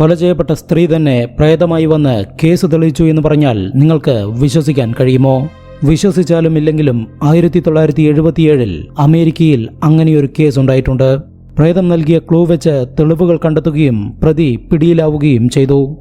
കൊല ചെയ്യപ്പെട്ട സ്ത്രീ തന്നെ പ്രേതമായി വന്ന് കേസ് തെളിയിച്ചു എന്ന് പറഞ്ഞാൽ നിങ്ങൾക്ക് വിശ്വസിക്കാൻ കഴിയുമോ? വിശ്വസിച്ചാലും ഇല്ലെങ്കിലും ആയിരത്തി തൊള്ളായിരത്തി എഴുപത്തിയേഴിൽ അമേരിക്കയിൽ അങ്ങനെയൊരു കേസ് ഉണ്ടായിട്ടുണ്ട്. പ്രേതം നൽകിയ ക്ലൂ വെച്ച് തെളിവുകൾ കണ്ടെത്തുകയും പ്രതി പിടിയിലാവുകയും ചെയ്തു.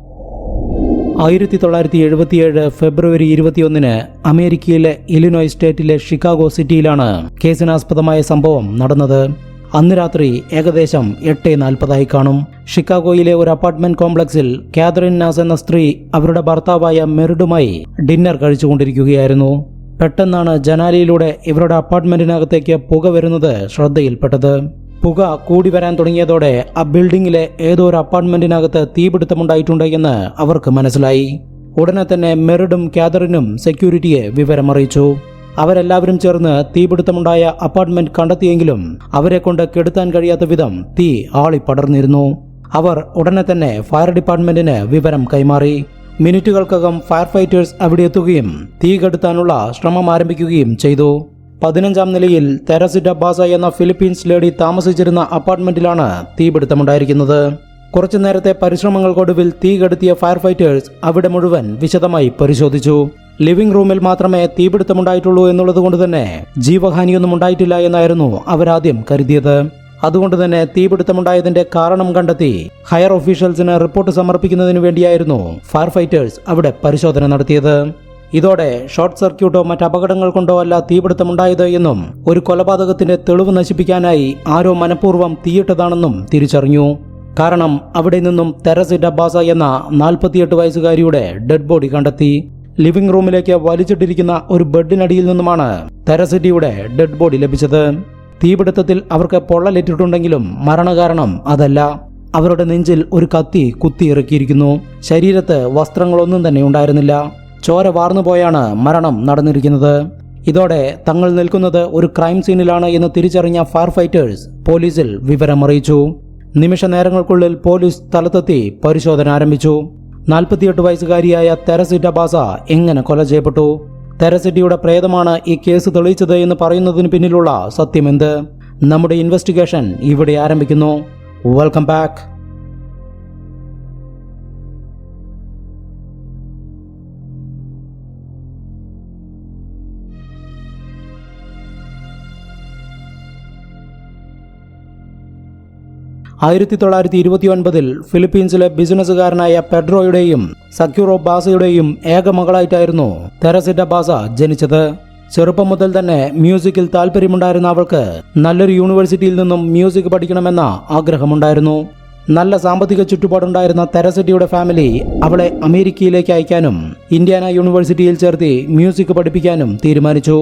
ആയിരത്തി തൊള്ളായിരത്തി എഴുപത്തിയേഴ് ഫെബ്രുവരി ഇരുപത്തിയൊന്നിന് അമേരിക്കയിലെ ഇലിനോയ് സ്റ്റേറ്റിലെ ഷിക്കാഗോ സിറ്റിയിലാണ് കേസിനാസ്പദമായ സംഭവം നടന്നത്. അന്ന് രാത്രി ഏകദേശം എട്ട് നാൽപ്പതായി കാണും. ഷിക്കാഗോയിലെ ഒരു അപ്പാർട്ട്മെന്റ് കോംപ്ലക്സിൽ കാതറിൻ നാസ് എന്ന സ്ത്രീ അവരുടെ ഭർത്താവായ മെറിഡുമായി ഡിന്നർ കഴിച്ചുകൊണ്ടിരിക്കുകയായിരുന്നു. പെട്ടെന്നാണ് ജനാലയിലൂടെ ഇവരുടെ അപ്പാർട്ട്മെന്റിനകത്തേക്ക് പുക വരുന്നത് ശ്രദ്ധയിൽപ്പെട്ടത്. പുക കൂടി വരാൻ തുടങ്ങിയതോടെ ആ ബിൽഡിംഗിലെ ഏതോ ഒരു അപ്പാർട്ട്മെന്റിനകത്ത് തീപിടുത്തമുണ്ടായിട്ടുണ്ട് എന്ന് അവർക്ക് മനസ്സിലായി. ഉടനെ തന്നെ മെറിഡും കാതറിനും സെക്യൂരിറ്റിയെ വിവരമറിയിച്ചു. അവരെല്ലാവരും ചേർന്ന് തീപിടുത്തമുണ്ടായ അപ്പാർട്ട്മെന്റ് കണ്ടെത്തിയെങ്കിലും അവരെ കൊണ്ട് കെടുത്താൻ കഴിയാത്ത വിധം തീ ആളിപ്പടർന്നിരുന്നു അവർ ഉടനെ തന്നെ ഫയർ ഡിപ്പാർട്ട്മെന്റിന് വിവരം കൈമാറി. മിനിറ്റുകൾക്കകം ഫയർ ഫൈറ്റേഴ്സ് അവിടെ എത്തുകയും തീ കെടുത്താനുള്ള ശ്രമം ആരംഭിക്കുകയും ചെയ്തു. പതിനഞ്ചാം നിലയിൽ തെരസിറ്റ ബാസ എന്ന ഫിലിപ്പീൻസ് ലേഡി താമസിച്ചിരുന്ന അപ്പാർട്ട്മെന്റിലാണ് തീപിടുത്തമുണ്ടായിരിക്കുന്നത്. കുറച്ചു നേരത്തെ പരിശ്രമങ്ങൾക്കൊടുവിൽ തീ കെടുത്തിയ ഫയർ ഫൈറ്റേഴ്സ് അവിടെ മുഴുവൻ വിശദമായി പരിശോധിച്ചു. ലിവിംഗ് റൂമിൽ മാത്രമേ തീപിടുത്തമുണ്ടായിട്ടുള്ളൂ എന്നുള്ളത് കൊണ്ട് തന്നെ ജീവഹാനിയൊന്നും ഉണ്ടായിട്ടില്ല എന്നായിരുന്നു അവരാദ്യം കരുതിയത്. അതുകൊണ്ട് തന്നെ തീപിടുത്തമുണ്ടായതിന്റെ കാരണം കണ്ടെത്തി ഹയർ ഓഫീഷ്യൽസിന് റിപ്പോർട്ട് സമർപ്പിക്കുന്നതിന് വേണ്ടിയായിരുന്നു ഫയർ ഫൈറ്റേഴ്സ് അവിടെ പരിശോധന നടത്തിയത്. ഇതോടെ ഷോർട്ട് സർക്യൂട്ടോ മറ്റ് അപകടങ്ങൾ കൊണ്ടോ അല്ല തീപിടുത്തമുണ്ടായത് എന്നും ഒരു കൊലപാതകത്തിന്റെ തെളിവ് നശിപ്പിക്കാനായി ആരോ മനഃപൂർവം തീയിട്ടതാണെന്നും തിരിച്ചറിഞ്ഞു. കാരണം അവിടെ നിന്നും തെരസി ഡബ്ബാസ എന്ന നാൽപ്പത്തിയെട്ട് വയസ്സുകാരിയുടെ ഡെഡ് ബോഡി കണ്ടെത്തി. ലിവിംഗ് റൂമിലേക്ക് വലിച്ചിട്ടിരിക്കുന്ന ഒരു ബെഡിനടിയിൽ നിന്നുമാണ് തെരസിറ്റിയുടെ ഡെഡ് ബോഡി ലഭിച്ചത്. തീപിടുത്തത്തിൽ അവർക്ക് പൊള്ളലേറ്റിട്ടുണ്ടെങ്കിലും മരണകാരണം അതല്ല. അവരുടെ നെഞ്ചിൽ ഒരു കത്തി കുത്തിയിറക്കിയിരിക്കുന്നു. ശരീരത്ത് വസ്ത്രങ്ങളൊന്നും തന്നെ ഉണ്ടായിരുന്നില്ല. ചോര വാർന്നുപോയാണ് മരണം നടന്നിരിക്കുന്നത്. ഇതോടെ തങ്ങൾ നിൽക്കുന്നത് ഒരു ക്രൈം സീനിലാണ് എന്ന് തിരിച്ചറിഞ്ഞ ഫയർ ഫൈറ്റേഴ്സ് പോലീസിൽ വിവരമറിയിച്ചു. നിമിഷ നേരങ്ങൾക്കുള്ളിൽ പോലീസ് സ്ഥലത്തെത്തി പരിശോധന ആരംഭിച്ചു. നാൽപ്പത്തിയെട്ട് വയസ്സുകാരിയായ തെരസിറ്റ ബാസ എങ്ങനെ കൊല ചെയ്യപ്പെട്ടു? തെരസിറ്റിയുടെ പ്രേതമാണ് ഈ കേസ് തെളിയിച്ചത് എന്ന് പറയുന്നതിന് പിന്നിലുള്ള സത്യമെന്ത്? നമ്മുടെ ഇൻവെസ്റ്റിഗേഷൻ ഇവിടെ ആരംഭിക്കുന്നു. വെൽക്കം ബാക്ക് ആയിരത്തി തൊള്ളായിരത്തി ഇരുപത്തി ഒൻപതിൽ ഫിലിപ്പീൻസിലെ ബിസിനസ്സുകാരനായ പെഡ്രോയുടെയും സക്യൂറോ ബാസയുടെയും ഏക മകളായിട്ടായിരുന്നു തെരസിറ്റ ബാസ ജനിച്ചത്. ചെറുപ്പം മുതൽ തന്നെ മ്യൂസിക്കിൽ താല്പര്യമുണ്ടായിരുന്ന അവൾക്ക് നല്ലൊരു യൂണിവേഴ്സിറ്റിയിൽ നിന്നും മ്യൂസിക് പഠിക്കണമെന്ന ആഗ്രഹമുണ്ടായിരുന്നു. നല്ല സാമ്പത്തിക ചുറ്റുപാടുണ്ടായിരുന്ന തെരസിറ്റിയുടെ ഫാമിലി അവളെ അമേരിക്കയിലേക്ക് അയക്കാനും ഇന്ത്യാന യൂണിവേഴ്സിറ്റിയിൽ ചേർത്തി മ്യൂസിക് പഠിപ്പിക്കാനും തീരുമാനിച്ചു.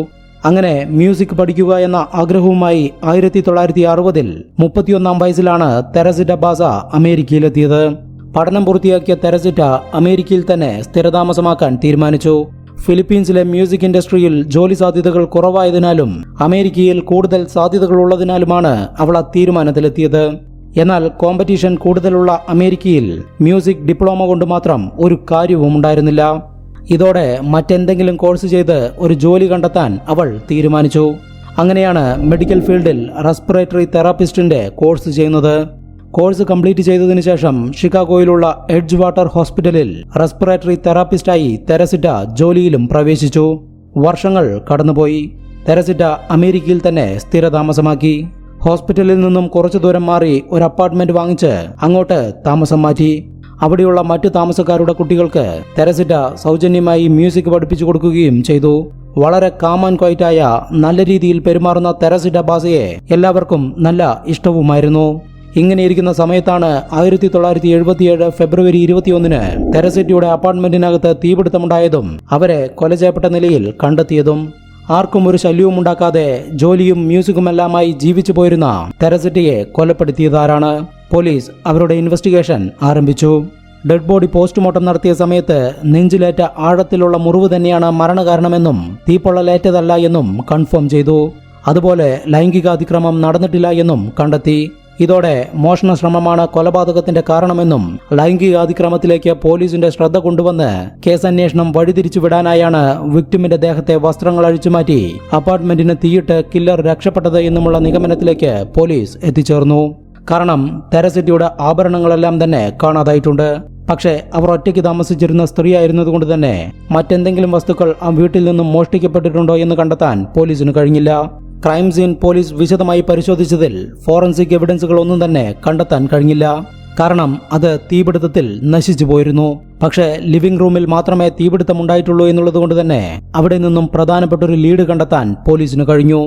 അങ്ങനെ മ്യൂസിക് പഠിക്കുക എന്ന ആഗ്രഹവുമായി ആയിരത്തി തൊള്ളായിരത്തി അറുപതിൽ മുപ്പത്തിയൊന്നാം വയസ്സിലാണ് തെരസിറ്റ ബാസ അമേരിക്കയിലെത്തിയത്. പഠനം പൂർത്തിയാക്കിയ തെരസിറ്റ അമേരിക്കയിൽ തന്നെ സ്ഥിരതാമസമാക്കാൻ തീരുമാനിച്ചു. ഫിലിപ്പീൻസിലെ മ്യൂസിക് ഇൻഡസ്ട്രിയിൽ ജോലി സാധ്യതകൾ കുറവായതിനാലും അമേരിക്കയിൽ കൂടുതൽ സാധ്യതകൾ ഉള്ളതിനാലുമാണ് അവൾ ആ തീരുമാനത്തിലെത്തിയത്. എന്നാൽ കോമ്പറ്റീഷൻ കൂടുതലുള്ള അമേരിക്കയിൽ മ്യൂസിക് ഡിപ്ലോമ കൊണ്ട് മാത്രം ഒരു കാര്യവും ഉണ്ടായിരുന്നില്ല ഇതോടെ മറ്റെന്തെങ്കിലും കോഴ്സ് ചെയ്ത് ഒരു ജോലി കണ്ടെത്താൻ അവൾ തീരുമാനിച്ചു. അങ്ങനെയാണ് മെഡിക്കൽ ഫീൽഡിൽ റെസ്പിറേറ്ററി തെറാപ്പിസ്റ്റിന്റെ കോഴ്സ് ചെയ്യുന്നത്. കോഴ്സ് കംപ്ലീറ്റ് ചെയ്തതിനു ശേഷം ഷിക്കാഗോയിലുള്ള എഡ്ജ് വാട്ടർ ഹോസ്പിറ്റലിൽ റെസ്പിറേറ്ററി തെറാപ്പിസ്റ്റായി തെരസിറ്റ ജോലിയിലും പ്രവേശിച്ചു. വർഷങ്ങൾ കടന്നുപോയി. തെരസിറ്റ അമേരിക്കയിൽ തന്നെ സ്ഥിരതാമസമാക്കി. ഹോസ്പിറ്റലിൽ നിന്നും കുറച്ചു ദൂരം മാറി ഒരു അപ്പാർട്ട്മെന്റ് വാങ്ങിച്ച് അങ്ങോട്ട് താമസം മാറ്റി. അവിടെയുള്ള മറ്റു താമസക്കാരുടെ കുട്ടികൾക്ക് തെരസിറ്റ സൗജന്യമായി മ്യൂസിക് പഠിപ്പിച്ചു കൊടുക്കുകയും ചെയ്തു. വളരെ കാമൻ ക്വൈറ്റായ നല്ല രീതിയിൽ പെരുമാറുന്ന തെരസിറ്റ ബാസയെ എല്ലാവർക്കും നല്ല ഇഷ്ടവുമായിരുന്നു. ഇങ്ങനെയിരിക്കുന്ന സമയത്താണ് ആയിരത്തി തൊള്ളായിരത്തി എഴുപത്തിയേഴ് ഫെബ്രുവരി ഇരുപത്തിയൊന്നിന് തെരസിറ്റിയുടെ അപ്പാർട്ട്മെന്റിനകത്ത് തീപിടുത്തമുണ്ടായതും അവരെ കൊല ചെയ്യപ്പെട്ട നിലയിൽ കണ്ടെത്തിയതും. ആർക്കും ഒരു ശല്യവും ഉണ്ടാക്കാതെ ജോലിയും മ്യൂസിക്കുമെല്ലാമായി ജീവിച്ചു പോയിരുന്ന തെരസിറ്റിയെ കൊലപ്പെടുത്തിയതാരാണ്? പോലീസ് അവരുടെ ഇൻവെസ്റ്റിഗേഷൻ ആരംഭിച്ചു. ഡെഡ് ബോഡി പോസ്റ്റ്മോർട്ടം നടത്തിയ സമയത്ത് നെഞ്ചിലേറ്റ ആഴത്തിലുള്ള മുറിവ് തന്നെയാണ് മരണകാരണമെന്നും തീപ്പൊള്ളലേറ്റതല്ല എന്നും കൺഫേം ചെയ്തു. അതുപോലെ ലൈംഗികാതിക്രമം നടന്നിട്ടില്ല എന്നും കണ്ടെത്തി. ഇതോടെ മോഷണ ശ്രമമാണ് കൊലപാതകത്തിന്റെ കാരണമെന്നും ലൈംഗികാതിക്രമത്തിലേക്ക് പോലീസിന്റെ ശ്രദ്ധ കൊണ്ടുവന്ന് വഴിതിരിച്ചു വിടാനായാണ് വിക്ടിമിന്റെ ദേഹത്തെ വസ്ത്രങ്ങൾ അഴിച്ചുമാറ്റി അപ്പാർട്ട്മെന്റിന് തീയിട്ട് കില്ലർ രക്ഷപ്പെട്ടത് എന്നുമുള്ള നിഗമനത്തിലേക്ക് പോലീസ് എത്തിച്ചേർന്നു. കാരണം തെരസിറ്റിയുടെ ആഭരണങ്ങളെല്ലാം തന്നെ കാണാതായിട്ടുണ്ട്. പക്ഷേ അവർ ഒറ്റയ്ക്ക് താമസിച്ചിരുന്ന സ്ത്രീ സ്ത്രീയായിരുന്നതുകൊണ്ട് തന്നെ മറ്റെന്തെങ്കിലും വസ്തുക്കൾ ആ വീട്ടിൽ നിന്നും മോഷ്ടിക്കപ്പെട്ടിട്ടുണ്ടോ എന്ന് കണ്ടെത്താൻ പോലീസിന് കഴിഞ്ഞില്ല. ക്രൈം സീൻ പോലീസ് വിശദമായി പരിശോധിച്ചതിൽ ഫോറൻസിക് എവിഡൻസുകൾ ഒന്നും തന്നെ കണ്ടെത്താൻ കഴിഞ്ഞില്ല. കാരണം അത് തീപിടുത്തത്തിൽ നശിച്ചു പോയിരുന്നു. പക്ഷേ ലിവിംഗ് റൂമിൽ മാത്രമേ തീപിടുത്തമുണ്ടായിട്ടുള്ളൂ എന്നുള്ളത് കൊണ്ട് തന്നെ അവിടെ നിന്നും പ്രധാനപ്പെട്ട ഒരു ലീഡ് കണ്ടെത്താൻ പോലീസിന് കഴിഞ്ഞു.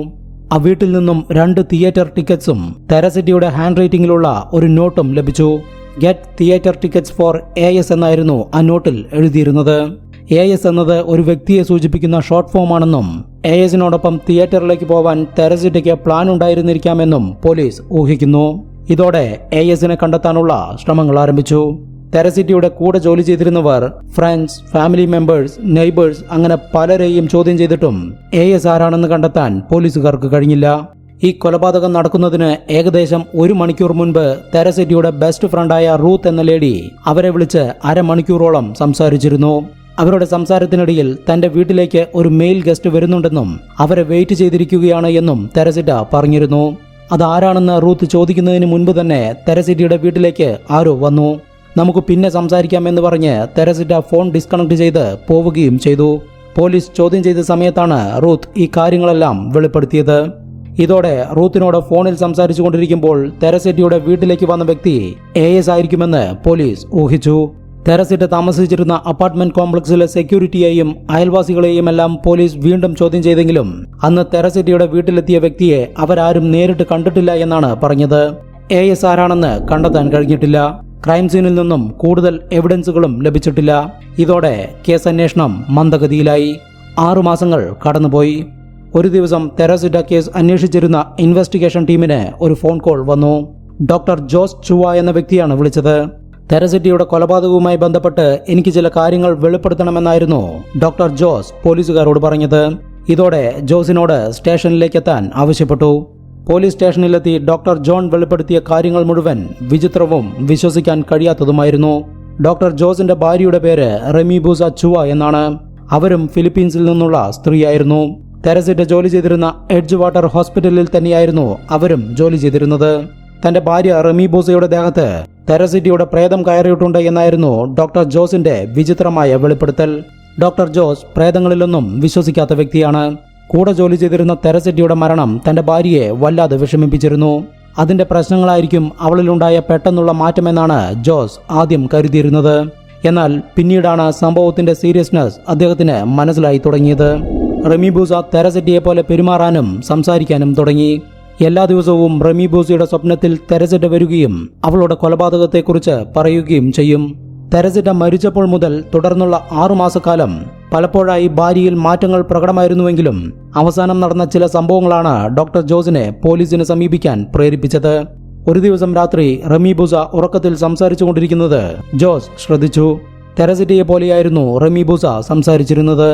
വീട്ടിൽ നിന്നും രണ്ട് തിയേറ്റർ ടിക്കറ്റ്സും തെരസിറ്റിയുടെ ഹാൻഡ് റൈറ്റിംഗിലുള്ള ഒരു നോട്ടും ലഭിച്ചു. Get theatre tickets for A S എന്നായിരുന്നു ആ നോട്ടിൽ എഴുതിയിരുന്നത്. എ എസ് എന്നത് ഒരു വ്യക്തിയെ സൂചിപ്പിക്കുന്ന ഷോർട്ട് ഫോം ആണെന്നും എ എസിനോടൊപ്പം തിയേറ്ററിലേക്ക് പോവാൻ തെരസിറ്റിക്ക് പ്ലാൻ ഉണ്ടായിരുന്നിരിക്കാമെന്നും പോലീസ് ഊഹിക്കുന്നു. ഇതോടെ എ എസിനെ കണ്ടെത്താനുള്ള ശ്രമങ്ങൾ ആരംഭിച്ചു. തെരസിറ്റിയുടെ കൂടെ ജോലി ചെയ്തിരുന്നവർ ഫ്രണ്ട്സ് ഫാമിലി മെമ്പേഴ്സ് നെയ്ബേഴ്സ് അങ്ങനെ പലരെയും ചോദ്യം ചെയ്തിട്ടും എ എസ് ആരാണെന്ന് കണ്ടെത്താൻ പോലീസുകാർക്ക് കഴിഞ്ഞില്ല. ഈ കൊലപാതകം നടക്കുന്നതിന് ഏകദേശം ഒരു മണിക്കൂർ മുൻപ് തെരസിറ്റിയുടെ ബെസ്റ്റ് ഫ്രണ്ടായ റൂത്ത് എന്ന ലേഡി അവരെ വിളിച്ച് അരമണിക്കൂറോളം സംസാരിച്ചിരുന്നു. അവരുടെ സംസാരത്തിനിടയിൽ തന്റെ വീട്ടിലേക്ക് ഒരു മെയിൽ ഗസ്റ്റ് വരുന്നുണ്ടെന്നും അവരെ വെയിറ്റ് ചെയ്തിരിക്കുകയാണ് എന്നും തെരസിറ്റ പറഞ്ഞിരുന്നു. അതാരാണെന്ന് റൂത്ത് ചോദിക്കുന്നതിന് മുൻപ് തന്നെ തെരസിറ്റിയുടെ വീട്ടിലേക്ക് ആരോ വന്നു. നമുക്ക് പിന്നെ സംസാരിക്കാം എന്ന് പറഞ്ഞ് തെരസിറ്റ ഫോൺ ഡിസ്കണക്ട് ചെയ്ത് പോവുകയും ചെയ്തു. പോലീസ് ചോദ്യം ചെയ്ത സമയത്താണ് റൂത്ത് ഈ കാര്യങ്ങളെല്ലാം വെളിപ്പെടുത്തിയത്. ഇതോടെ റൂത്തിനോട് ഫോണിൽ സംസാരിച്ചു കൊണ്ടിരിക്കുമ്പോൾ തെരസെറ്റിയുടെ വീട്ടിലേക്ക് വന്ന വ്യക്തി എ എസ് ആയിരിക്കുമെന്ന് പോലീസ് ഊഹിച്ചു. തെരസെറ്റ് താമസിച്ചിരുന്ന അപ്പാർട്ട്മെന്റ് കോംപ്ലക്സിലെ സെക്യൂരിറ്റിയെയും അയൽവാസികളെയും എല്ലാം പോലീസ് വീണ്ടും ചോദ്യം ചെയ്തെങ്കിലും അന്ന് തെരസിറ്റിയുടെ വീട്ടിലെത്തിയ വ്യക്തിയെ അവരാരും നേരിട്ട് കണ്ടിട്ടില്ല എന്നാണ് പറഞ്ഞത്. എ എസ് ആരാണെന്ന് കണ്ടെത്താൻ കഴിഞ്ഞിട്ടില്ല. ക്രൈം സീനിൽ നിന്നും കൂടുതൽ എവിഡൻസുകളും ലഭിച്ചിട്ടില്ല. ഇതോടെ കേസ് അന്വേഷണം മന്ദഗതിയിലായി ആറുമാസങ്ങൾ കടന്നുപോയി. ഒരു ദിവസം തെരസിറ്റ കേസ് അന്വേഷിച്ചിരുന്ന ഇൻവെസ്റ്റിഗേഷൻ ടീമിന് ഒരു ഫോൺ കോൾ വന്നു. ഡോക്ടർ ജോസ് ചുവ എന്ന വ്യക്തിയാണ് വിളിച്ചത്. തെരസിറ്റിയുടെ കൊലപാതകവുമായി ബന്ധപ്പെട്ട് എനിക്ക് ചില കാര്യങ്ങൾ വെളിപ്പെടുത്തണമെന്നായിരുന്നു ഡോക്ടർ ജോസ് പോലീസുകാരോട് പറഞ്ഞത്. ഇതോടെ ജോസിനോട് സ്റ്റേഷനിലേക്ക് എത്താൻ ആവശ്യപ്പെട്ടു. പോലീസ് സ്റ്റേഷനിലെത്തി ഡോക്ടർ ജോൺ വെളിപ്പെടുത്തിയ കാര്യങ്ങൾ മുഴുവൻ വിചിത്രവും വിശ്വസിക്കാൻ കഴിയാത്തതുമായിരുന്നു. ഡോക്ടർ ജോസിന്റെ ഭാര്യയുടെ പേര് റെമി ബൂസ ചുവ എന്നാണ്. അവരും ഫിലിപ്പീൻസിൽ നിന്നുള്ള സ്ത്രീയായിരുന്നു. തെരസിറ്റ് ജോലി ചെയ്തിരുന്ന എഡ്ജ് വാട്ടർ ഹോസ്പിറ്റലിൽ തന്നെയായിരുന്നു അവരും ജോലി ചെയ്തിരുന്നത്. തന്റെ ഭാര്യ റെമി ബൂസയുടെ ദേഹത്ത് തെരസിറ്റിയുടെ പ്രേതം കയറിയിട്ടുണ്ട് എന്നായിരുന്നു ഡോക്ടർ ജോസിന്റെ വിചിത്രമായ വെളിപ്പെടുത്തൽ. ഡോക്ടർ ജോസ് പ്രേതങ്ങളിലൊന്നും വിശ്വസിക്കാത്ത വ്യക്തിയാണ്. കൂടെ ജോലി ചെയ്തിരുന്ന തെരസിറ്റിയുടെ മരണം തന്റെ ഭാര്യയെ വല്ലാതെ വിഷമിപ്പിച്ചിരുന്നു. അതിന്റെ പ്രശ്നങ്ങളായിരിക്കും അവളിലുണ്ടായ പെട്ടെന്നുള്ള മാറ്റമെന്നാണ് ജോസ് ആദ്യം കരുതിയിരുന്നത്. എന്നാൽ പിന്നീടാണ് സംഭവത്തിന്റെ സീരിയസ്നെസ് അദ്ദേഹത്തിന് മനസ്സിലായി തുടങ്ങിയത്. റമീബൂസ തെരസെറ്റിയെ പോലെ പെരുമാറാനും സംസാരിക്കാനും തുടങ്ങി. എല്ലാ ദിവസവും റമീബൂസയുടെ സ്വപ്നത്തിൽ തെരസിറ്റ വരികയും അവളുടെ കൊലപാതകത്തെക്കുറിച്ച് പറയുകയും ചെയ്യും. തെരസെറ്റ മരിച്ചപ്പോൾ മുതൽ തുടർന്നുള്ള ആറുമാസക്കാലം പലപ്പോഴായി ഭാര്യയിൽ മാറ്റങ്ങൾ പ്രകടമായിരുന്നുവെങ്കിലും അവസാനം നടന്ന ചില സംഭവങ്ങളാണ് ഡോക്ടർ ജോസിനെ പോലീസിനെ സമീപിക്കാൻ പ്രേരിപ്പിച്ചത്. ഒരു ദിവസം രാത്രി റമി ബുസ ഉറക്കത്തിൽ സംസാരിച്ചു കൊണ്ടിരിക്കുന്നത് ജോസ് ശ്രദ്ധിച്ചു. തെരസിറ്റിയെ പോലെയായിരുന്നു റമി ബുസ സംസാരിച്ചിരുന്നത്.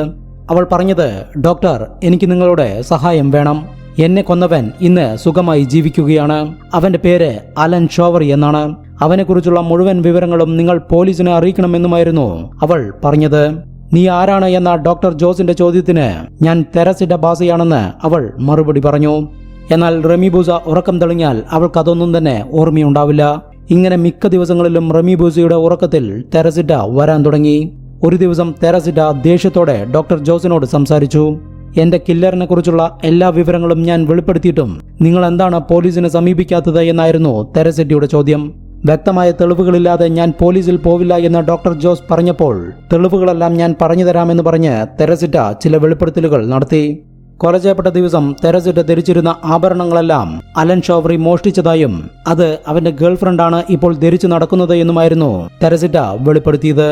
അവൾ പറഞ്ഞത് ഡോക്ടർ എനിക്ക് നിങ്ങളുടെ സഹായം വേണം. എന്നെ കൊന്നവൻ ഇന്ന് സുഖമായി ജീവിക്കുകയാണ്. അവന്റെ പേര് അലൻ ഷോവറി എന്നാണ്. അവനെക്കുറിച്ചുള്ള മുഴുവൻ വിവരങ്ങളും നിങ്ങൾ പോലീസിനെ അറിയിക്കണമെന്നുമായിരുന്നു അവൾ പറഞ്ഞത്. നീ ആരാണ് എന്ന ഡോക്ടർ ജോസിന്റെ ചോദ്യത്തിന് ഞാൻ തെരസിന്റെ ബാസയാണെന്ന് അവൾ മറുപടി പറഞ്ഞു. എന്നാൽ റമിബൂസ ഉറക്കം തെളിഞ്ഞാൽ അവൾക്ക് അതൊന്നും തന്നെ ഓർമ്മയുണ്ടാവില്ല. ഇങ്ങനെ മിക്ക ദിവസങ്ങളിലും റമിബൂസയുടെ ഉറക്കത്തിൽ തെരസിറ്റ വരാൻ തുടങ്ങി. ഒരു ദിവസം തെരസിറ്റ ദേഷ്യത്തോടെ ഡോക്ടർ ജോസിനോട് സംസാരിച്ചു. എന്റെ കില്ലറിനെ കുറിച്ചുള്ള എല്ലാ വിവരങ്ങളും ഞാൻ വെളിപ്പെടുത്തിയിട്ടും നിങ്ങൾ എന്താണ് പോലീസിനെ സമീപിക്കാത്തത്? എന്നായിരുന്നു തെരസിഡിയുടെ ചോദ്യം. വ്യക്തമായ തെളിവുകളില്ലാതെ ഞാൻ പോലീസിൽ പോവില്ല എന്ന് ഡോക്ടർ ജോസ് പറഞ്ഞപ്പോൾ തെളിവുകളെല്ലാം ഞാൻ പറഞ്ഞു തരാമെന്ന് പറഞ്ഞ് തെരസിറ്റ ചില വെളിപ്പെടുത്തലുകൾ നടത്തി. കൊല ചെയ്യപ്പെട്ട ദിവസം തെരസിറ്റ ധരിച്ചിരുന്ന ആഭരണങ്ങളെല്ലാം അലൻ ഷോവറി മോഷ്ടിച്ചതായും അത് അവന്റെ ഗേൾഫ്രണ്ടാണ് ഇപ്പോൾ ധരിച്ചു നടക്കുന്നത് എന്നുമായിരുന്നു തെരസിറ്റ വെളിപ്പെടുത്തിയത്.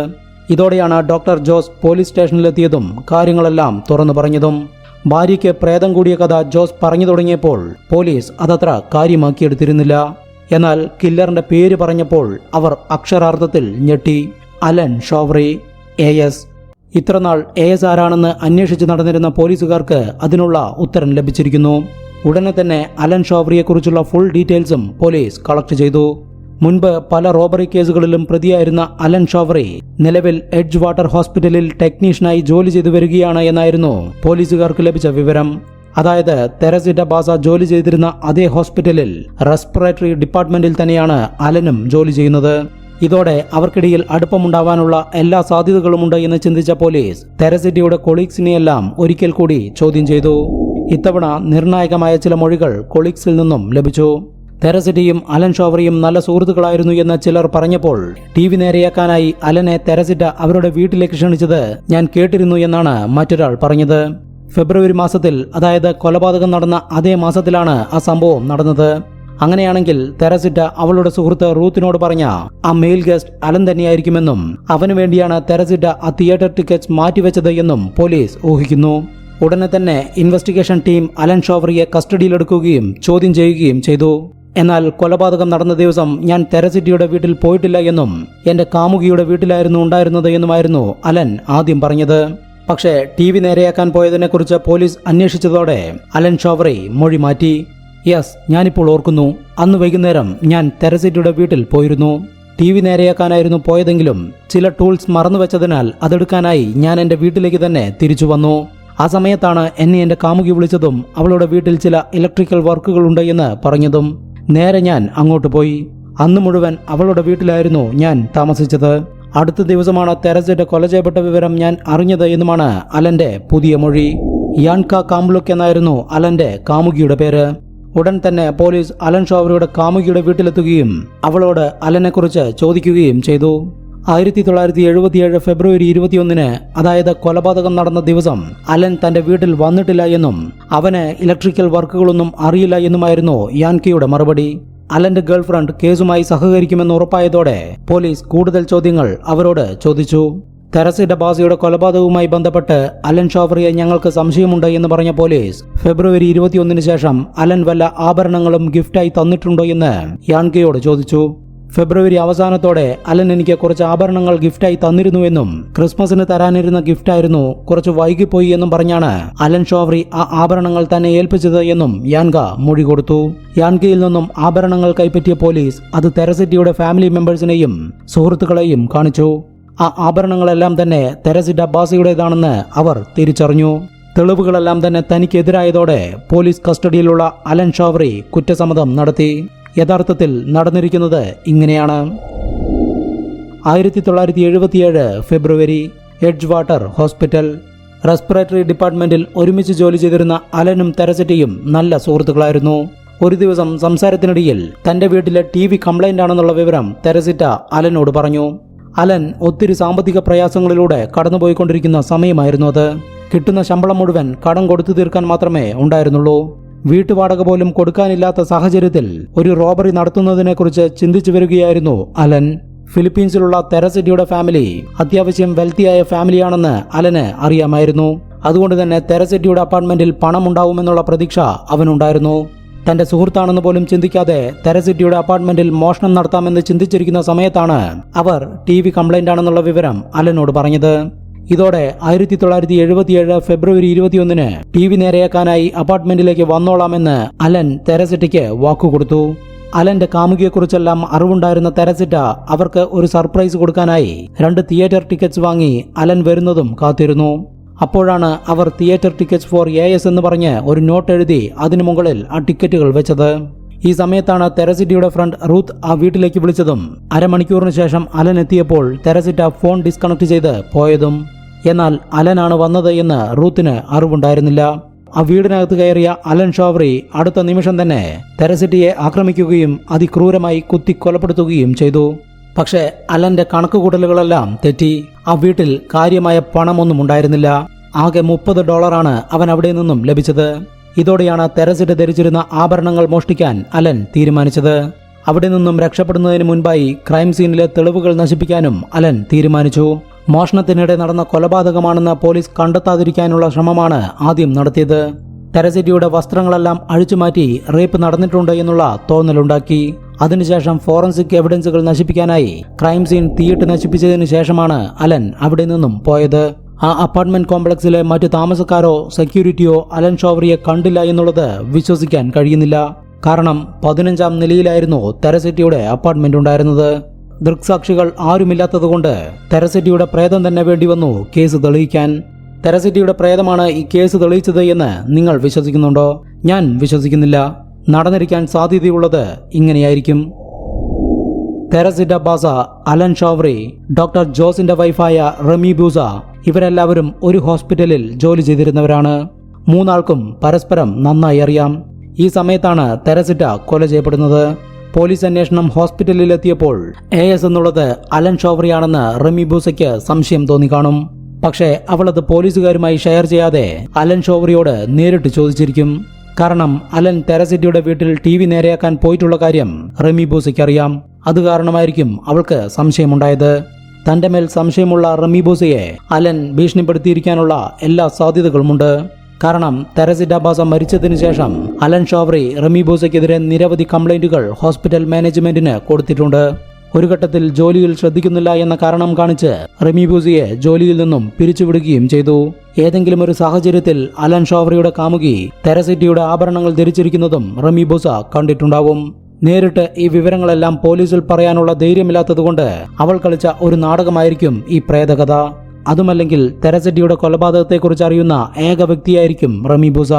ഇതോടെയാണ് ഡോക്ടർ ജോസ് പോലീസ് സ്റ്റേഷനിലെത്തിയതും കാര്യങ്ങളെല്ലാം തുറന്നു പറഞ്ഞതും. ഭാര്യയ്ക്ക് പ്രേതം കൂടിയ കഥ ജോസ് പറഞ്ഞു തുടങ്ങിയപ്പോൾ പോലീസ് അതത്ര കാര്യമാക്കിയെടുത്തിരുന്നില്ല. എന്നാൽ കില്ലറിന്റെ പേര് പറഞ്ഞപ്പോൾ അവർ അക്ഷരാർത്ഥത്തിൽ ഞെട്ടി. Allan Showery A S. ഇത്രനാൾ A S ആരാണെന്ന് അന്വേഷിച്ച് നടന്നിരുന്ന പോലീസുകാർക്ക് അതിനുള്ള ഉത്തരം ലഭിച്ചിരിക്കുന്നു. ഉടനെ തന്നെ അലൻ ഷോവറിയെക്കുറിച്ചുള്ള ഫുൾ ഡീറ്റെയിൽസും പോലീസ് കളക്ട് ചെയ്തു. മുൻപ് പല റോബറി കേസുകളിലും പ്രതിയായിരുന്ന അലൻ ഷോവറി നിലവിൽ എഡ്ജ് വാട്ടർ ഹോസ്പിറ്റലിൽ ടെക്നീഷ്യനായി ജോലി ചെയ്തു വരികയാണ് എന്നായിരുന്നു പോലീസുകാർക്ക് ലഭിച്ച വിവരം. അതായത് തെരസിറ്റ ബാസ ജോലി ചെയ്തിരുന്ന അതേ ഹോസ്പിറ്റലിൽ റെസ്പിറേറ്ററി ഡിപ്പാർട്ട്മെന്റിൽ തന്നെയാണ് അലനും ജോലി ചെയ്യുന്നത്. ഇതോടെ അവർക്കിടയിൽ അടുപ്പമുണ്ടാവാനുള്ള എല്ലാ സാധ്യതകളുമുണ്ട് എന്ന് ചിന്തിച്ച പോലീസ് തെരസിറ്റിയുടെ കൊളീഗ്സിനെയെല്ലാം ഒരിക്കൽ കൂടി ചോദ്യം ചെയ്തു. ഇത്തവണ നിർണായകമായ ചില മൊഴികൾ കൊളീഗ്സിൽ നിന്നും ലഭിച്ചു. തെരസിറ്റിയും അലൻ ഷോവറിയും നല്ല സുഹൃത്തുക്കളായിരുന്നു എന്ന് ചിലർ പറഞ്ഞപ്പോൾ ടി വി നേരെയാക്കാനായി അലനെ തെരസിറ്റ അവരുടെ വീട്ടിലേക്ക് ക്ഷണിച്ചത് ഞാൻ കേട്ടിരുന്നു എന്നാണ് മറ്റൊരാൾ പറഞ്ഞത്. ഫെബ്രുവരി മാസത്തിൽ അതായത് കൊലപാതകം നടന്ന അതേ മാസത്തിലാണ് ആ സംഭവം നടന്നത്. അങ്ങനെയാണെങ്കിൽ തെരസിറ്റ അവളുടെ സുഹൃത്ത് റൂത്തിനോട് പറഞ്ഞ ആ മെയിൽ ഗസ്റ്റ് അലൻ തന്നെയായിരിക്കുമെന്നും അവനു വേണ്ടിയാണ് തെരസിറ്റ ആ തിയേറ്റർ ടിക്കറ്റ്സ് മാറ്റിവെച്ചത് എന്നും പോലീസ് ഊഹിക്കുന്നു. ഉടനെ തന്നെ ഇൻവെസ്റ്റിഗേഷൻ ടീം അലൻ ഷോവറിയെ കസ്റ്റഡിയിലെടുക്കുകയും ചോദ്യം ചെയ്യുകയും ചെയ്തു. എന്നാൽ കൊലപാതകം നടന്ന ദിവസം ഞാൻ തെരസിറ്റിയുടെ വീട്ടിൽ പോയിട്ടില്ല എന്നും എന്റെ കാമുകിയുടെ വീട്ടിലായിരുന്നു ഉണ്ടായിരുന്നത് എന്നുമായിരുന്നു അലൻ ആദ്യം പറഞ്ഞത്. പക്ഷേ ടി വി നേരെയാക്കാൻ പോയതിനെക്കുറിച്ച് പോലീസ് അന്വേഷിച്ചതോടെ അലൻ ഷോവറി മൊഴി മാറ്റി. യെസ് ഞാനിപ്പോൾ ഓർക്കുന്നു. അന്ന് വൈകുന്നേരം ഞാൻ തെരസിറ്റിയുടെ വീട്ടിൽ പോയിരുന്നു. ടി വി നേരെയാക്കാനായിരുന്നു പോയതെങ്കിലും ചില ടൂൾസ് മറന്നുവെച്ചതിനാൽ അതെടുക്കാനായി ഞാൻ എന്റെ വീട്ടിലേക്ക് തന്നെ തിരിച്ചു വന്നു. ആ സമയത്താണ് എന്നെ എന്റെ കാമുകി വിളിച്ചതും അവളുടെ വീട്ടിൽ ചില ഇലക്ട്രിക്കൽ വർക്കുകൾ ഉണ്ട് എന്ന് പറഞ്ഞതും. നേരെ ഞാൻ അങ്ങോട്ട് പോയി. അന്ന് മുഴുവൻ അവളുടെ വീട്ടിലായിരുന്നു ഞാൻ താമസിച്ചത്. അടുത്ത ദിവസമാണ് തെരസിന്റെ കൊല ചെയ്യപ്പെട്ട വിവരം ഞാൻ അറിഞ്ഞത് എന്നുമാണ് അലന്റെ പുതിയ മൊഴി. യാൻക കാംബ്ലുക്ക് എന്നായിരുന്നു അലന്റെ കാമുകിയുടെ പേര്. ഉടൻ തന്നെ പോലീസ് അലൻ ഷോവറിയുടെ കാമുകിയുടെ വീട്ടിലെത്തുകയും അവളോട് അലനെക്കുറിച്ച് ചോദിക്കുകയും ചെയ്തു. ആയിരത്തി തൊള്ളായിരത്തി എഴുപത്തിയേഴ് ഫെബ്രുവരി ഇരുപത്തിയൊന്നിന് അതായത് കൊലപാതകം നടന്ന ദിവസം അലൻ തന്റെ വീട്ടിൽ വന്നിട്ടില്ല എന്നും അവന് ഇലക്ട്രിക്കൽ വർക്കുകളൊന്നും അറിയില്ല എന്നുമായിരുന്നു യാൻകിയുടെ മറുപടി. അലന്റെ ഗേൾഫ്രണ്ട് കേസുമായി സഹകരിക്കുമെന്ന് ഉറപ്പായതോടെ പോലീസ് കൂടുതൽ ചോദ്യങ്ങൾ അവരോട് ചോദിച്ചു. തെരസി ബാസിയുടെ കൊലപാതകവുമായി ബന്ധപ്പെട്ട് അലൻ ഷോഫറിയെ ഞങ്ങൾക്ക് സംശയമുണ്ട് എന്ന് പറഞ്ഞ പോലീസ് ഫെബ്രുവരി ഇരുപത്തിയൊന്നിന് ശേഷം അലൻ വല്ല ആഭരണങ്ങളും ഗിഫ്റ്റായി തന്നിട്ടുണ്ടോ എന്ന് യാൻകയോട് ചോദിച്ചു. ഫെബ്രുവരി അവസാനത്തോടെ അലൻ എനിക്ക് കുറച്ച് ആഭരണങ്ങൾ ഗിഫ്റ്റായി തന്നിരുന്നുവെന്നും ക്രിസ്മസിന് തരാനിരുന്ന ഗിഫ്റ്റായിരുന്നു കുറച്ച് വൈകിപ്പോയി എന്നും പറഞ്ഞാണ് അലൻ ഷോവറി ആ ആഭരണങ്ങൾ തന്നെ ഏൽപ്പിച്ചത് എന്നും യാൻക മൊഴി കൊടുത്തു. യാൻകയിൽ നിന്നും ആഭരണങ്ങൾ കൈപ്പറ്റിയ പോലീസ് അത് തെരസിറ്റിയുടെ ഫാമിലി മെമ്പേഴ്സിനെയും സുഹൃത്തുക്കളെയും കാണിച്ചു. ആ ആഭരണങ്ങളെല്ലാം തന്നെ തെരസിറ്റ് അബ്ബാസിയുടേതാണെന്ന് അവർ തിരിച്ചറിഞ്ഞു. തെളിവുകളെല്ലാം തന്നെ തനിക്കെതിരായതോടെ പോലീസ് കസ്റ്റഡിയിലുള്ള അലൻ ഷോവറി കുറ്റസമ്മതം നടത്തി. യഥാർത്ഥത്തിൽ നടന്നിരിക്കുന്നത് ഇങ്ങനെയാണ്. ആയിരത്തി തൊള്ളായിരത്തി എഴുപത്തിയേഴ് ഫെബ്രുവരി എഡ്ജ് വാട്ടർ ഹോസ്പിറ്റൽ റെസ്പിറേറ്ററി ഡിപ്പാർട്ട്മെന്റിൽ ഒരുമിച്ച് ജോലി ചെയ്തിരുന്ന അലനും തെരസറ്റിയും നല്ല സുഹൃത്തുക്കളായിരുന്നു. ഒരു ദിവസം സംസാരത്തിനിടയിൽ തന്റെ വീട്ടിലെ ടി വി കംപ്ലൈന്റ് ആണെന്നുള്ള വിവരം തെരസിറ്റ അലനോട് പറഞ്ഞു. അലൻ ഒത്തിരി സാമ്പത്തിക പ്രയാസങ്ങളിലൂടെ കടന്നുപോയിക്കൊണ്ടിരിക്കുന്ന സമയമായിരുന്നു അത്. കിട്ടുന്ന ശമ്പളം മുഴുവൻ കടം കൊടുത്തു തീർക്കാൻ മാത്രമേ ഉണ്ടായിരുന്നുള്ളൂ. വീട്ടുവാടക പോലും കൊടുക്കാനില്ലാത്ത സാഹചര്യത്തിൽ ഒരു റോബറി നടത്തുന്നതിനെക്കുറിച്ച് ചിന്തിച്ചു വരികയായിരുന്നു അലൻ. ഫിലിപ്പീൻസിലുള്ള തെരസിറ്റിയുടെ ഫാമിലി അത്യാവശ്യം വെൽത്തിയായ ഫാമിലിയാണെന്ന് അലന് അറിയാമായിരുന്നു. അതുകൊണ്ട് തന്നെ തെരസിറ്റിയുടെ അപ്പാർട്ട്മെന്റിൽ പണം ഉണ്ടാവുമെന്നുള്ള പ്രതീക്ഷ അവനുണ്ടായിരുന്നു. തന്റെ സുഹൃത്താണെന്ന് പോലും ചിന്തിക്കാതെ തെരസിറ്റിയുടെ അപ്പാർട്ട്മെന്റിൽ മോഷണം നടത്താമെന്ന് ചിന്തിച്ചിരിക്കുന്ന സമയത്താണ് അവർ ടി വി കംപ്ലൈന്റ് ആണെന്നുള്ള വിവരം അലനോട് പറഞ്ഞത്. ഇതോടെ ആയിരത്തി തൊള്ളായിരത്തി എഴുപത്തിയേഴ് ഫെബ്രുവരി ഇരുപത്തിയൊന്നിന് ടി വി നേരെയാക്കാനായി അപ്പാർട്ട്മെന്റിലേക്ക് വന്നോളാമെന്ന് അലൻ തെരസിറ്റയ്ക്ക് വാക്കുകൊടുത്തു. അലന്റെ കാമുകിയെക്കുറിച്ചെല്ലാം അറിവുണ്ടായിരുന്ന തെരസിറ്റ അവർക്ക് ഒരു സർപ്രൈസ് കൊടുക്കാനായി രണ്ട് തിയേറ്റർ ടിക്കറ്റ്സ് വാങ്ങി അലൻ വരുന്നതും കാത്തിരുന്നു. അപ്പോഴാണ് അവർ theatre tickets for A S എന്ന് പറഞ്ഞ് ഒരു നോട്ട് എഴുതി അതിനു മുകളിൽ ആ ടിക്കറ്റുകൾ വെച്ചത്. ഈ സമയത്താണ് തെരസിറ്റിയുടെ ഫ്രണ്ട് റൂത്ത് ആ വീട്ടിലേക്ക് വിളിച്ചതും അരമണിക്കൂറിന് ശേഷം അലൻ എത്തിയപ്പോൾ തെരസിറ്റ ഫോൺ ഡിസ്കണക്ട് ചെയ്ത് പോയതും എന്നാൽ അലനാണ് വന്നത് എന്ന് റൂത്തിന് അറിവുണ്ടായിരുന്നില്ല. ആ വീടിനകത്ത് കയറിയ അലൻ ഷോവറി അടുത്ത നിമിഷം തന്നെ തെരസിറ്റിയെ ആക്രമിക്കുകയും അതിക്രൂരമായി കുത്തി കൊലപ്പെടുത്തുകയും ചെയ്തു. പക്ഷേ അലന്റെ കണക്കുകൂട്ടലുകളെല്ലാം തെറ്റി. ആ വീട്ടിൽ കാര്യമായ പണമൊന്നും ഉണ്ടായിരുന്നില്ല. ആകെ മുപ്പത് ഡോളറാണ് അവൻ അവിടെ നിന്നും ലഭിച്ചത്. ഇതോടെയാണ് തെരസിട്ട് ധരിച്ചിരുന്ന ആഭരണങ്ങൾ മോഷ്ടിക്കാൻ അലൻ തീരുമാനിച്ചത്. അവിടെ നിന്നും രക്ഷപ്പെടുന്നതിന് മുൻപായി ക്രൈം സീനിലെ തെളിവുകൾ നശിപ്പിക്കാനും അലൻ തീരുമാനിച്ചു. മോഷണത്തിനിടെ നടന്ന കൊലപാതകമാണെന്ന് പോലീസ് കണ്ടെത്താതിരിക്കാനുള്ള ശ്രമമാണ് ആദ്യം നടത്തിയത്. തെരസിറ്റിയുടെ വസ്ത്രങ്ങളെല്ലാം അഴിച്ചുമാറ്റി റേപ്പ് നടന്നിട്ടുണ്ട് എന്നുള്ള തോന്നലുണ്ടാക്കി. അതിനുശേഷം ഫോറൻസിക് എവിഡൻസുകൾ നശിപ്പിക്കാനായി ക്രൈം സീൻ തീയിട്ട് നശിപ്പിച്ചതിന് ശേഷമാണ് അലൻ അവിടെ നിന്നും പോയത്. ആ അപ്പാർട്ട്മെന്റ് കോംപ്ലക്സിലെ മറ്റു താമസക്കാരോ സെക്യൂരിറ്റിയോ അലൻ ഷോവറിയെ കണ്ടില്ല എന്നുള്ളത് വിശ്വസിക്കാൻ കഴിയുന്നില്ല. കാരണം പതിനഞ്ചാം നിലയിലായിരുന്നു തെരസെറ്റിയുടെ അപ്പാർട്ട്മെന്റ് ഉണ്ടായിരുന്നത്. ദൃക്സാക്ഷികൾ ആരുമില്ലാത്തതുകൊണ്ട് തെരസെറ്റിയുടെ പ്രേതം തന്നെ വേണ്ടി വന്നു കേസ് തെളിയിക്കാൻ. തെരസെറ്റിയുടെ പ്രേതമാണ് ഈ കേസ് തെളിയിച്ചത് എന്ന് നിങ്ങൾ വിശ്വസിക്കുന്നുണ്ടോ? ഞാൻ വിശ്വസിക്കുന്നില്ല. നടന്നിരിക്കാൻ സാധ്യതയുള്ളത് ഇങ്ങനെയായിരിക്കും. തെരസിറ്റ ബാസ അലൻ ഷോവറി ഡോക്ടർ ജോസിന്റെ വൈഫായ റമി ബൂസ ഇവരെല്ലാവരും ഒരു ഹോസ്പിറ്റലിൽ ജോലി ചെയ്തിരുന്നവരാണ്. മൂന്നാൾക്കും പരസ്പരം നന്നായി അറിയാം. ഈ സമയത്താണ് തെരസിറ്റ കൊല ചെയ്യപ്പെടുന്നത്. പോലീസ് അന്വേഷണം ഹോസ്പിറ്റലിലെത്തിയപ്പോൾ എ എസ് എന്നുള്ളത് അലൻ ഷോവറിയാണെന്ന് റമി ബൂസയ്ക്ക് സംശയം തോന്നി കാണും. പക്ഷേ അവളത് പോലീസുകാരുമായി ഷെയർ ചെയ്യാതെ അലൻ ഷോവറിയോട് നേരിട്ട് ചോദിച്ചിരിക്കും. കാരണം അലൻ തെരസിറ്റിയുടെ വീട്ടിൽ ടി വി നേരെയാക്കാൻ പോയിട്ടുള്ള കാര്യം റെമി ബോസിക്ക് അറിയാം അത് കാരണമായിരിക്കും അവൾക്ക് സംശയമുണ്ടായത്. തന്റെ മേൽ സംശയമുള്ള റമി ബോസയെ അലൻ ഭീഷണിപ്പെടുത്തിയിരിക്കാനുള്ള എല്ലാ സാധ്യതകളുമുണ്ട്. കാരണം തെരസിറ്റ ബാസ മരിച്ചതിന് ശേഷം അലൻ ഷോവറി റമി ബോസയ്ക്കെതിരെ നിരവധി കംപ്ലൈന്റുകൾ ഹോസ്പിറ്റൽ മാനേജ്മെന്റിന് കൊടുത്തിട്ടുണ്ട്. ഒരു ഘട്ടത്തിൽ ജോലിയിൽ ശ്രദ്ധിക്കുന്നില്ല എന്ന കാരണം കാണിച്ച് റെമി ബൂസിയെ ജോലിയിൽ നിന്നും പിരിച്ചുവിടുകയും ചെയ്തു. ഏതെങ്കിലും ഒരു സാഹചര്യത്തിൽ അലൻ ഷോവറിയുടെ കാമുകി തെരസിറ്റിയുടെ ആഭരണങ്ങൾ ധരിച്ചിരിക്കുന്നതും റമി ബൂസ കണ്ടിട്ടുണ്ടാവും. നേരിട്ട് ഈ വിവരങ്ങളെല്ലാം പോലീസിൽ പറയാനുള്ള ധൈര്യമില്ലാത്തതുകൊണ്ട് അവൾ കളിച്ച ഒരു നാടകമായിരിക്കും ഈ പ്രേതകഥ. അതുമല്ലെങ്കിൽ തെരസറ്റിയുടെ കൊലപാതകത്തെക്കുറിച്ച് അറിയുന്ന ഏക വ്യക്തിയായിരിക്കും റമി ബൂസ.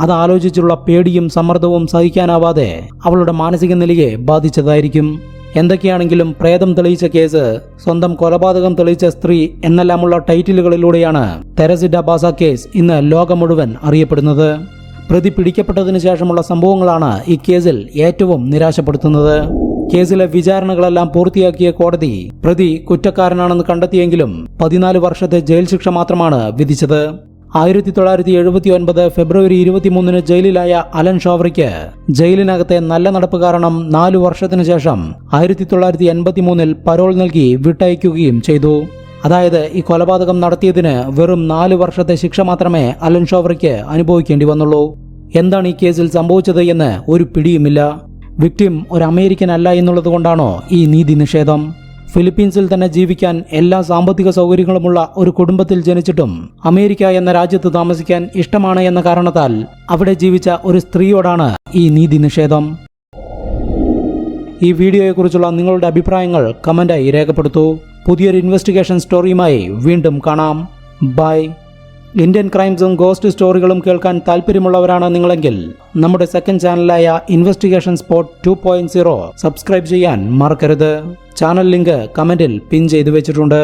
അത് ആലോചിച്ചുള്ള പേടിയും സമ്മർദ്ദവും സഹിക്കാനാവാതെ അവളുടെ മാനസിക നിലയെ ബാധിച്ചതായിരിക്കും. എന്തൊക്കെയാണെങ്കിലും പ്രേതം തെളിയിച്ച കേസ് സ്വന്തം കൊലപാതകം തെളിയിച്ച സ്ത്രീ എന്നെല്ലാമുള്ള ടൈറ്റിലുകളിലൂടെയാണ് തെരസിഡ ഡബാസ കേസ് ഇന്ന് ലോകം മുഴുവൻ അറിയപ്പെടുന്നത്. പ്രതി പിടിക്കപ്പെട്ടതിനു ശേഷമുള്ള സംഭവങ്ങളാണ് ഈ കേസിൽ ഏറ്റവും നിരാശപ്പെടുത്തുന്നത്. കേസിലെ വിചാരണകളെല്ലാം പൂർത്തിയാക്കിയ കോടതി പ്രതി കുറ്റക്കാരനാണെന്ന് കണ്ടെത്തിയെങ്കിലും പതിനാല് വർഷത്തെ ജയിൽ ശിക്ഷ മാത്രമാണ് വിധിച്ചത്. ആയിരത്തി തൊള്ളായിരത്തി എഴുപത്തി ഒൻപത് ഫെബ്രുവരി ഇരുപത്തിമൂന്നിന് ജയിലിലായ അലൻ ഷോവറിക്ക് ജയിലിനകത്തെ നല്ല നടപ്പ് കാരണം നാലു വർഷത്തിനു ശേഷം ആയിരത്തി തൊള്ളായിരത്തി എൺപത്തി മൂന്നിൽ പരോൾ നൽകി വിട്ടയക്കുകയും ചെയ്തു. അതായത് ഈ കൊലപാതകം നടത്തിയതിന് വെറും നാല് വർഷത്തെ ശിക്ഷ മാത്രമേ അലൻ ഷോവറിക്ക് അനുഭവിക്കേണ്ടി വന്നുള്ളൂ. എന്താണ് ഈ കേസിൽ സംഭവിച്ചത് എന്ന് ഒരു പിടിയുമില്ല. വിക്ടിം ഒരു അമേരിക്കൻ അല്ല എന്നുള്ളത് കൊണ്ടാണോ ഈ നീതി നിഷേധം? ഫിലിപ്പീൻസിൽ തന്നെ ജീവിക്കാൻ എല്ലാ സാമ്പത്തിക സൗകര്യങ്ങളുമുള്ള ഒരു കുടുംബത്തിൽ ജനിച്ചിട്ടും അമേരിക്ക എന്ന രാജ്യത്ത് താമസിക്കാൻ ഇഷ്ടമാണ് എന്ന കാരണത്താൽ അവിടെ ജീവിച്ച ഒരു സ്ത്രീയോടാണ് ഈ നീതി നിഷേധം. ഈ വീഡിയോയെക്കുറിച്ചുള്ള നിങ്ങളുടെ അഭിപ്രായങ്ങൾ കമന്റായി രേഖപ്പെടുത്തൂ. പുതിയൊരു ഇൻവെസ്റ്റിഗേഷൻ സ്റ്റോറിയുമായി വീണ്ടും കാണാം. ബൈ ഇന്ത്യൻ ക്രൈംസും ഗോസ്റ്റ് സ്റ്റോറികളും കേൾക്കാൻ താല്പര്യമുള്ളവരാണ് നിങ്ങളെങ്കിൽ നമ്മുടെ second ചാനലായ investigation spot two point zero subscribe ചെയ്യാൻ മറക്കരുത്. ചാനൽ ലിങ്ക് കമന്റിൽ പിൻ ചെയ്തു വെച്ചിട്ടുണ്ട്.